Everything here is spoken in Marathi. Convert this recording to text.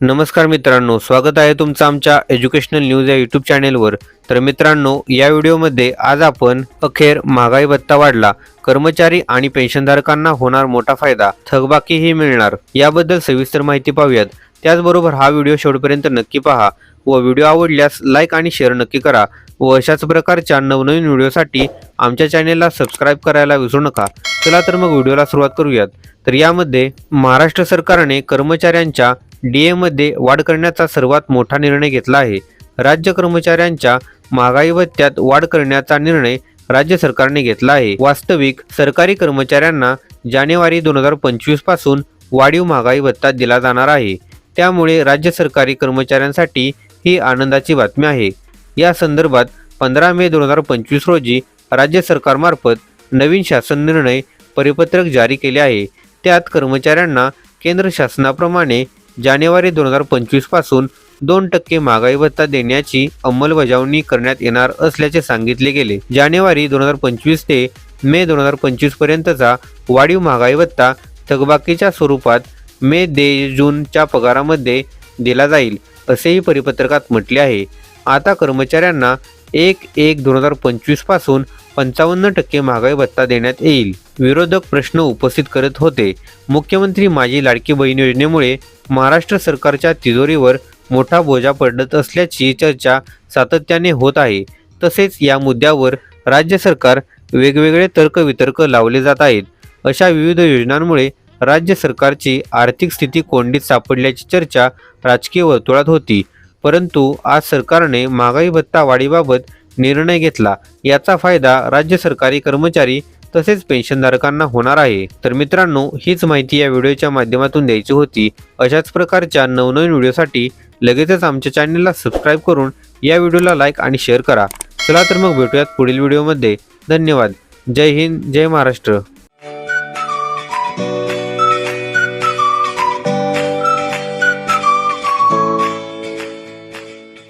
नमस्कार मित्रांनो स्वागत आहे तुमचं आमच्या एज्युकेशनल न्यूज या यूट्यूब चॅनेलवर तर मित्रांनो या व्हिडिओमध्ये आज आपण अखेर महागाई भत्ता वाढला कर्मचारी आणि पेन्शनधारकांना होणार मोठा फायदा थकबाकीही मिळणार याबद्दल सविस्तर माहिती पाहूयात. त्याचबरोबर हा व्हिडिओ शेवटपर्यंत नक्की पहा व व्हिडिओ आवडल्यास लाईक आणि शेअर नक्की करा व अशाच प्रकारच्या नवनवीन व्हिडिओसाठी आमच्या चॅनेलला सबस्क्राईब करायला विसरू नका. चला तर मग व्हिडिओला सुरुवात करूयात. तर यामध्ये महाराष्ट्र सरकारने कर्मचाऱ्यांच्या डीएमध्ये वाढ करण्याचा सर्वात मोठा निर्णय घेतला आहे. राज्य कर्मचाऱ्यांच्या महागाई भत्त्यात वाढ करण्याचा निर्णय राज्य सरकारने घेतला आहे. वास्तविक सरकारी कर्मचाऱ्यांना जानेवारी दोन हजार पंचवीसपासून वाढीव महागाई भत्ता दिला जाणार आहे. त्यामुळे राज्य सरकारी कर्मचाऱ्यांसाठी ही आनंदाची बातमी आहे. या संदर्भात पंधरा मे दोन हजार पंचवीस रोजी राज्य सरकारमार्फत नवीन शासन निर्णय परिपत्रक जारी केले आहे. त्यात कर्मचाऱ्यांना केंद्र शासनाप्रमाणे जानेवारी दोन हजार पंचवीसपासून दोन टक्के महागाई भत्ता देण्याची अंमलबजावणी करण्यात येणार असल्याचे सांगितले गेले. जानेवारी दोन हजार पंचवीस ते मे दोन हजार पंचवीस पर्यंतचा वाढीव महागाई भत्ता थकबाकीच्या स्वरूपात मे दे जूनच्या पगारामध्ये दिला जाईल असेही परिपत्रकात म्हटले आहे. आता कर्मचाऱ्यांना एक एक दोन हजार पंचवीसपासून पंचावन्न टक्के महागाई भत्ता देण्यात येईल. विरोधक प्रश्न उपस्थित करत होते. मुख्यमंत्री माझी लाडकी बहीण योजनेमुळे महाराष्ट्र सरकारच्या तिजोरीवर मोठा बोजा पडत असल्याची चर्चा सातत्याने होत आहे. तसेच या मुद्द्यावर राज्य सरकार वेगवेगळे तर्कवितर्क लावले जात आहेत. अशा विविध योजनांमुळे राज्य सरकारची आर्थिक स्थिती कोंडीत सापडल्याची चर्चा राजकीय वर्तुळात होती. परंतु आज सरकारने महागाई भत्ता वाढीबाबत निर्णय घेतला. याचा फायदा राज्य सरकारी कर्मचारी तसेच पेन्शनधारकांना होणार आहे. तर मित्रांनो हीच माहिती या व्हिडिओच्या माध्यमातून द्यायची होती. अशाच प्रकारच्या नवनवीन व्हिडिओसाठी लगेचच आमच्या चॅनलला सबस्क्राईब करून या व्हिडिओला लाईक आणि शेअर करा. चला तर मग भेटूयात पुढील व्हिडिओमध्ये. धन्यवाद. जय हिंद जय महाराष्ट्र.